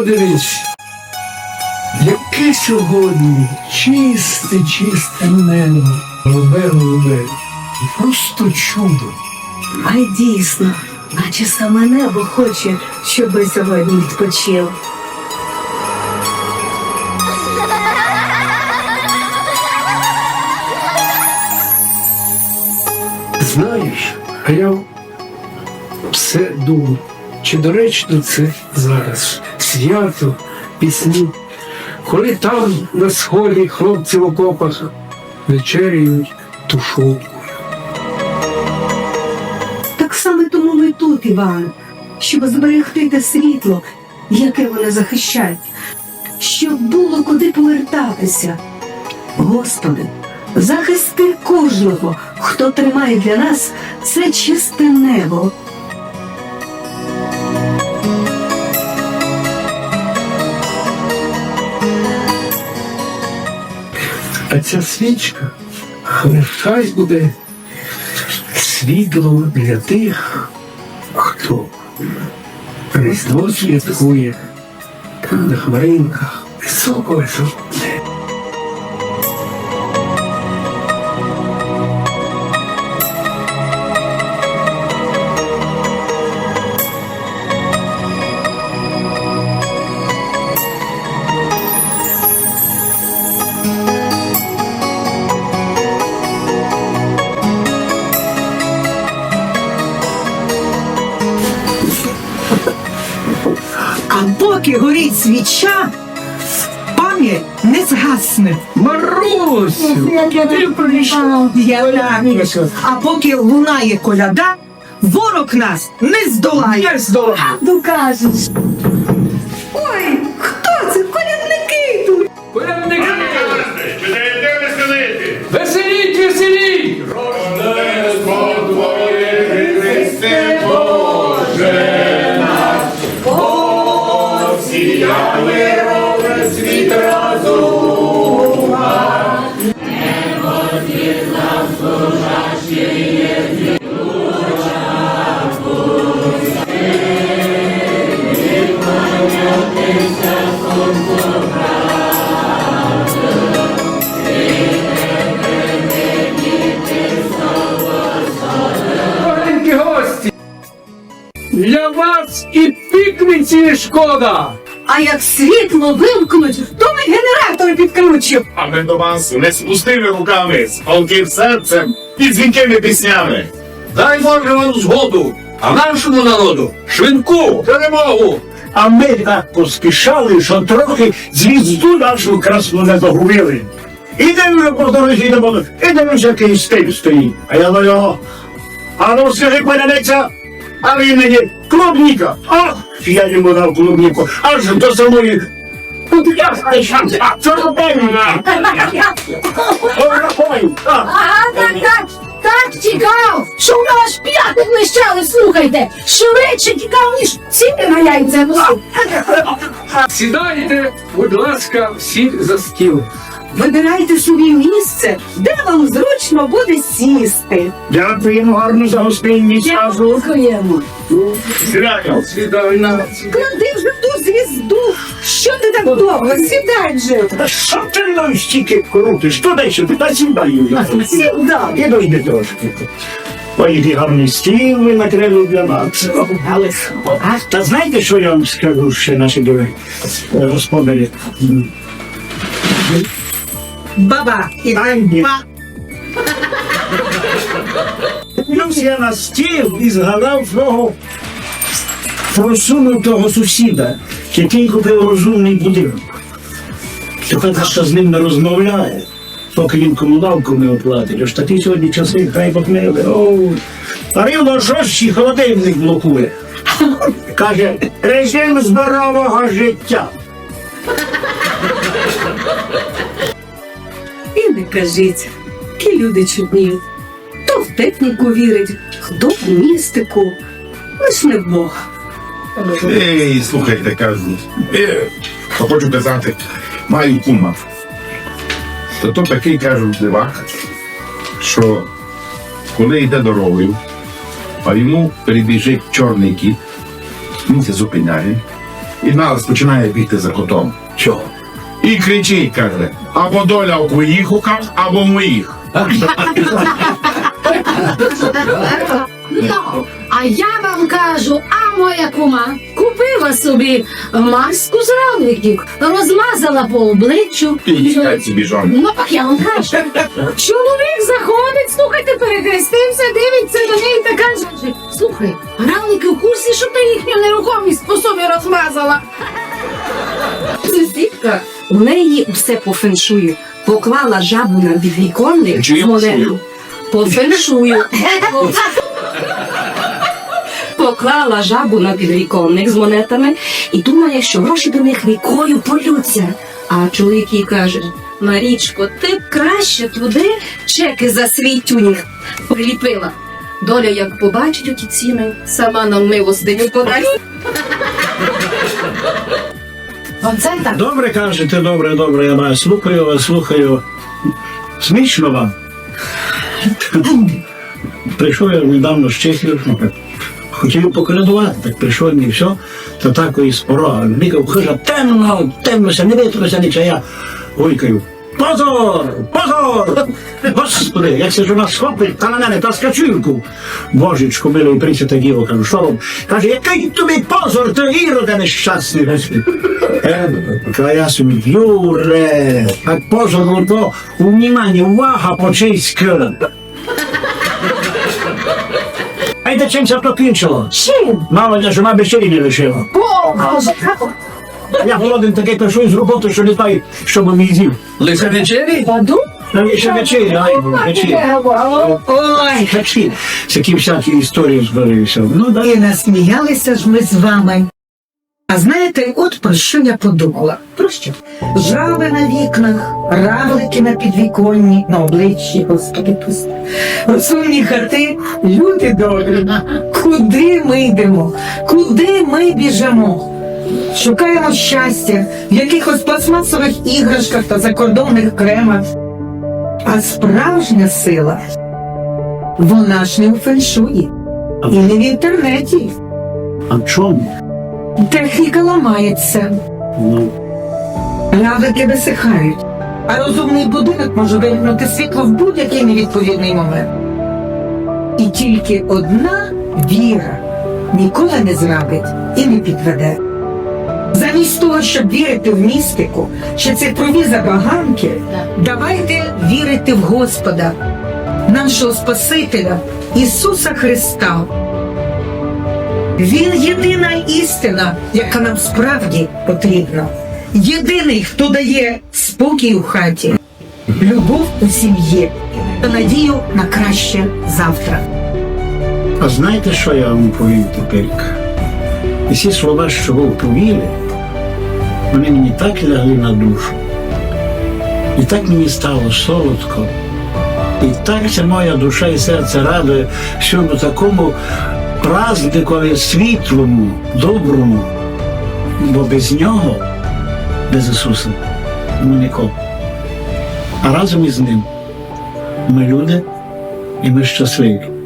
подивись, яке сьогодні чисте, чисте небо, голубе, голубе. Просто чудо. А й дійсно, наче саме небо хоче, щоб ви сьогодні відпочив. Знаєш, а я все думав, чи доречно це зараз свято, пісні, коли там на сході хлопці в окопах вечеряють тушовкою. Так саме тому ми тут, Іван, щоб зберегти те світло, яке вони захищають, щоб було куди повертатися. Господи, захисти кожного, хто тримає для нас це чисте небо. А ця свічка нехай буде світло для тих, хто Різдво святкує на хмаринках високо-високо. А поки лунає коляда, ворог нас не здолає. Я здоров! І пікниці шкода! А як світло вимкнуть, то ми генератор підключимо. А ми до вас не з пустими руками, з палким серцем і дзвінкими піснями. Дай Боже вам згоду, а нашому народу швидку перемогу. А ми так поспішали, що трохи звізду нашу красну не загубили. Ідемо по дорозі йдемо, ідемо вже який стиль стоїть. А я до його. А ну скажи, паняниця, а він мені клубніка. Ах, я йому дав клубніку, аж до самої. Я знайшов, а це робив. Ой, так. А, так, так, так тікав, що нього аж п'яти блищали, слухайте, швидше тікав, ніж ціни на яйця носив. Сідайте, будь ласка, всі за стіл. Вибирайте собі місце, де вам зручно буде сісти. Дякуємо гарно за гостинність. Дякуємо. Сідаю. Свідання. Клади вже ту звізду. Що ти так довго? Сідай же. Та що ти мною стільки крутиш? Туди сюди, та сідаю. Сідай. І дойде трошки. Ой, який гарний стіл ви накрили для нас. Але Та знаєте, що я вам скажу ще наші дорогі е, господарі? Баба і ні. ба. Плюс я на стіл і згадав свого просунутого сусіда, який купив розумний будинок. Тепер що з ним не розмовляє, поки він комуналку не оплатить. Ось такі сьогодні часи хай покнили. А рівно шостій холодильник блокує. Каже, режим здорового життя. І не кажіть, які люди чудні. Хто в техніку вірить, хто в містику, лиш не Бог. Ей, слухайте, кажуть. Е, хочу казати, маю кума. То то такий кажуть дивак, що коли йде дорогою, а йому перебіжить чорний кіт, він це зупиняє і нас починає бігти за котом. Чого? І кричить, каже, або доля у твоїх руках, або в моїх. Ну, а я вам кажу, а моя кума купила собі маску з равликів, розмазала по обличчю. І хай собі. Ну, так я вам кажу. Чоловік заходить, слухайте, перехрестився, дивиться на неї та каже, слухай, равлики в курсі, що ти їхню нерухомість по собі розмазала. Сусідка, у неї все по феншую. Поклала жабу на підвіконник з монетою. По феншую. Поклала жабу на підвіконник з монетами і думає, що гроші до них рікою полються. А чоловік їй каже: Марічко, ти б краще туди чеки за свій тюнінг приліпила. Доля, як побачить оті ціни, сама нам милостиню подасть. Оце так. Добре кажете, добре, добре, я вас слухаю вас, слухаю. Смішно вам. Прийшов я недавно з Чехії, ну, хотів поколядувати, так прийшов мені все, то такої з порога. Хижа, темно, темнося, не витруся нічого, я гойкаю. Позор! Позор! Господи, як се жона схопить, та на мене, та скачунку. Божечко, милий, прийшли діло, кажу, що вам? Каже, який тобі позор, ти іроде нещасний. Кажу, я собі, Юре, так позор, ну то, внимание, увага по-чеськи. Айде чим це то кінчило? Чим? Мало, що мабуть, ще й не лишила. Боже, Я голоден такий прийшов з роботи, що не знаю, що би мій з'їв. Лише вечері? Паду? Є ще вечеря, ай, вечеря. Ой, Такі, такі всякі історії зберуться. Ну, да. і насміялися ж ми з вами. А знаєте, от про що я подумала? Про що? Жаби на вікнах, равлики на підвіконні, на обличчі, господи, пусти. Розумні хати, люди добрі. Куди ми йдемо? Куди ми біжимо? Шукаємо щастя в якихось пластмасових іграшках та закордонних кремах. А справжня сила, вона ж не у феншуї і не в інтернеті. А в чому? Техніка ламається, Ну, равлики висихають, а розумний будинок може вимкнути світло в будь-який невідповідний момент. І тільки одна віра ніколи не зрабить і не підведе. Замість того, щоб вірити в містику чи цифрові забаганки, давайте вірити в Господа, нашого Спасителя Ісуса Христа. Він єдина істина, яка нам справді потрібна. Єдиний, хто дає спокій у хаті, любов у сім'ї та надію на краще завтра. а знаєте, що я вам повім тепер? І ці слова, що ви повіли, вони мені так лягли на душу. І так мені стало солодко. І так це моя душа і серце радує всьому такому праздникові світлому, доброму. Бо без нього, без Ісуса, ми нікого. А разом із ним ми люди і ми щасливі.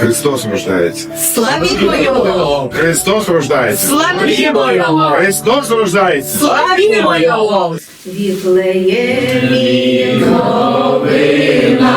Христос рождається. Славімо його! Христос рождається. Славімо його! Христос рождається. Славімо його! Віфлеємі новина,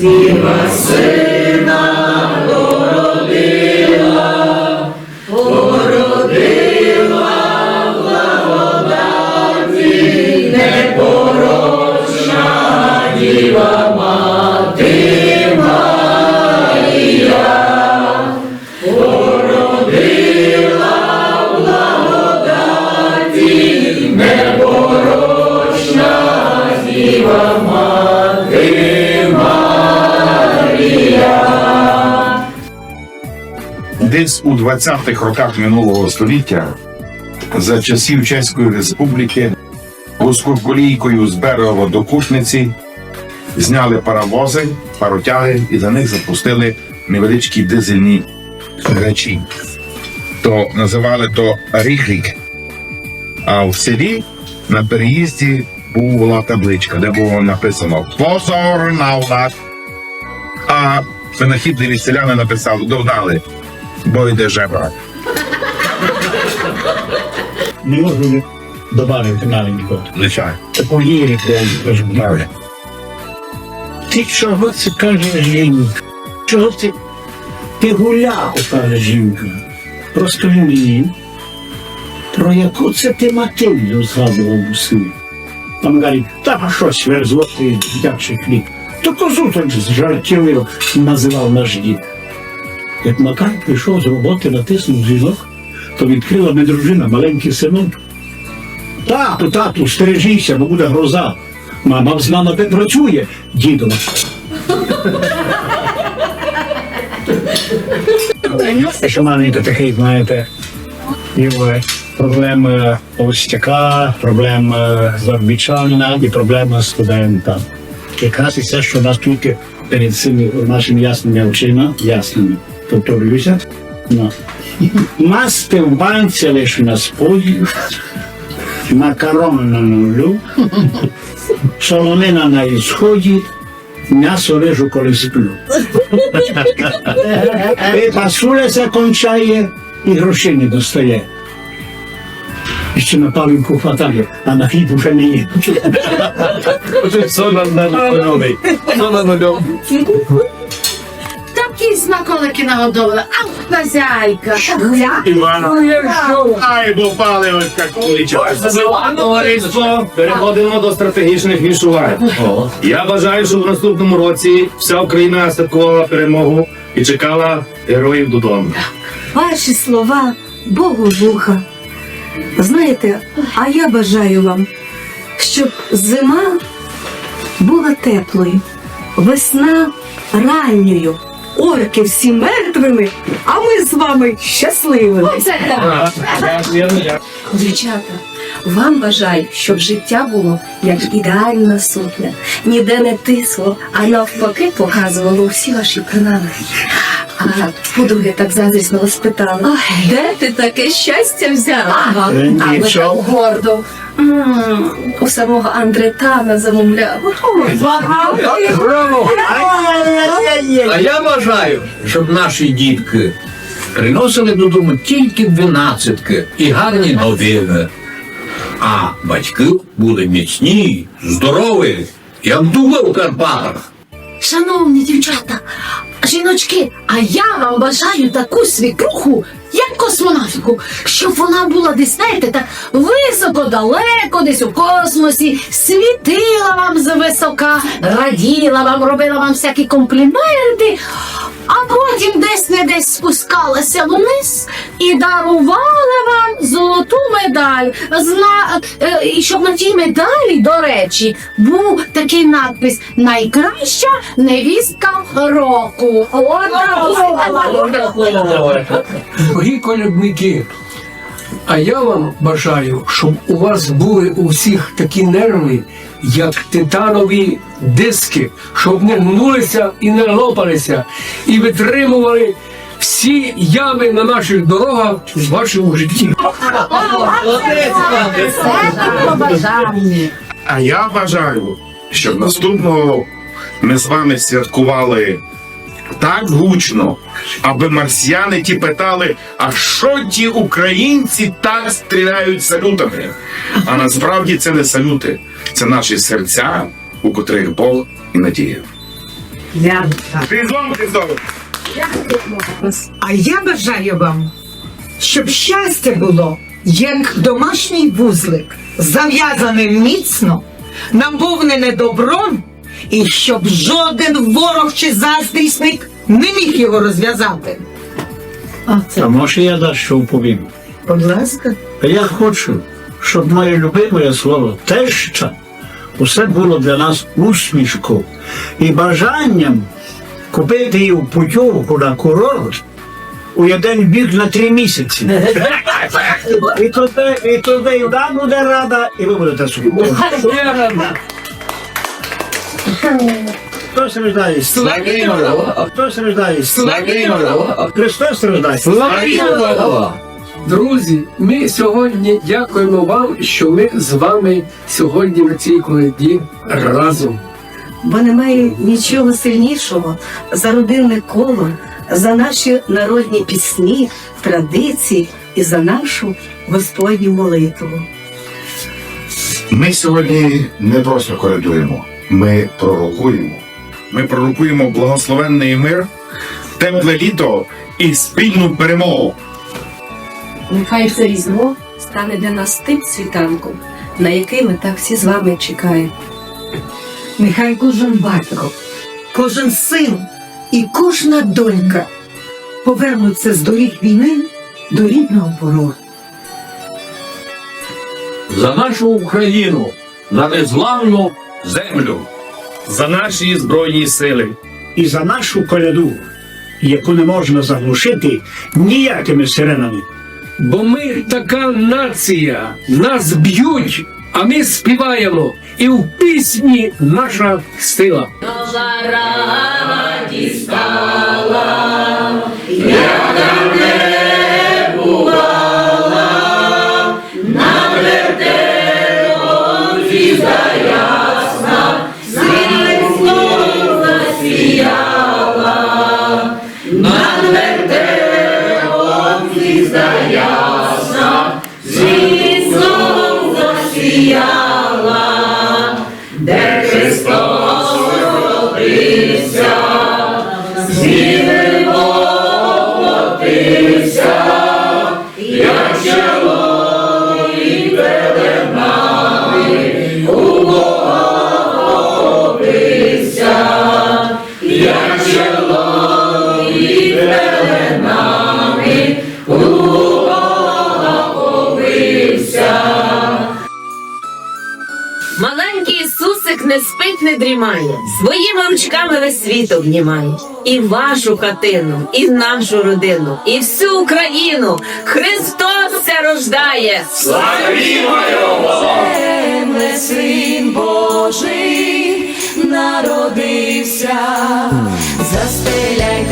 діва сина Десь у 20-х роках минулого століття, за часів Чеської Республіки, вузькоколійкою з берега до Кушниці зняли паровози, паротяги і за них запустили невеличкі дизельні речі. То називали то ріхрік. А в селі на переїзді була табличка, де було написано Позор на влад. А винахідливі селяни написали, додали, бо йде жебра. Не можу добавити маленького. Звичайно. Лірик, де. Ти чого це каже жінка? Чого ти, ти гуляв, каже жінка? Розкажи мені, про яку це ти Матильду згадував у? А ми кажуть, та щось верзло ти дитячий хліб. То козу так жартівливо називав наш дід. Як Макар прийшов з роботи, натиснув дзвінок, то відкрила не дружина, маленький синок. Тату, тату, стережися, бо буде гроза. Мама з нами де працює, дідом. Що маленько такий, знаєте, є проблеми овстяка, проблема заробітчанина і проблема студента. Якраз і все, що нас тільки перед цими нашими ясними очима, ясними, повторююся, ну. масти в банці лише на спої, макарон на нулю, солонина на ісході, м'ясо режу, коли сплю. Пасуля закончає і грошей не достає. Ще на палинку хватає, а на хліб уже не є. Смаколики нагодовила. Ах, хазяйка. Ай, бо пали ось як Товариство, переходимо до стратегічних вішувань. Я бажаю, щоб в наступному році вся Україна святкувала перемогу і чекала героїв додому. Ваші слова Богу вуха. Знаєте, а я бажаю вам, щоб зима була теплою, весна ранньою, орки всі мертвими, а ми з вами щасливими. Дівчата, вам бажаю, щоб життя було як ідеальна сукня, ніде не тисло, а навпаки показувало всі ваші принами. А подруги так заздрісно спитали, де ти таке щастя взяла? А ви так гордо. У самого Андретана замовляв. Браво! А я бажаю, щоб наші дітки приносили додому тільки дванадцятки і гарні новини. А батьки були міцні, здорові, як дуби у Карпатах. Шановні дівчата, жіночки, а я вам бажаю таку свікруху, як космонавтику, щоб вона була десь, знаєте, так високо, далеко, десь у космосі, світила вам звисока, раділа вам, робила вам всякі компліменти, потім десь не десь спускалася вниз і дарувала вам золоту медаль. Зна... е, І щоб на тій медалі, до речі, був такий надпис Найкраща невістка року. Дорогі колядники, а я вам бажаю, щоб у вас були у всіх такі нерви, як титанові диски, щоб не гнулися і не лопалися, і витримували всі ями на наших дорогах в вашому житті. А я бажаю, щоб наступного ми з вами святкували так гучно, аби марсіяни ті питали, а що ті українці так стріляють салютами? А насправді це не салюти, це наші серця, у котрих Бог і надія. Різдвом Христовим! А я бажаю вам, щоб щастя було, як домашній вузлик, зав'язаний міцно, наповнене добром, і щоб жоден ворог чи заздрісник не міг його розв'язати. А може я дещо повім? Будь ласка. Я хочу, щоб моє любиме слово теща Усе було для нас усмішкою і бажанням купити її в путівку на курорт у один бік на три місяці. І туди, і туди і вона буде рада, і ви будете собі. Хто страждає? Хто страждає? Христос страждає. Друзі, ми сьогодні дякуємо вам, що ми з вами сьогодні на цій коляді разом. бо немає нічого сильнішого за родинне коло, за наші народні пісні, традиції і за нашу Господню молитву. Ми сьогодні не просто коридуємо, ми пророкуємо. Ми пророкуємо благословенний мир, тепле літо і спільну перемогу. Нехай це різдво стане для нас тим світанком, на який ми так всі з вами чекаємо. Нехай кожен батько, кожен син і кожна донька повернуться з доріг війни до рідного порогу. За нашу Україну, за незламну землю. за наші збройні сили. І за нашу коляду, яку не можна заглушити ніякими сиренами. Бо ми така нація, нас б'ють, а ми співаємо. І в пісні наша сила. Маленький не дрімає, своїми ручками весь світ обнімає. І вашу хатину, і нашу родину, і всю Україну. Христос ся рождає. Земле син Божий народився, застеляй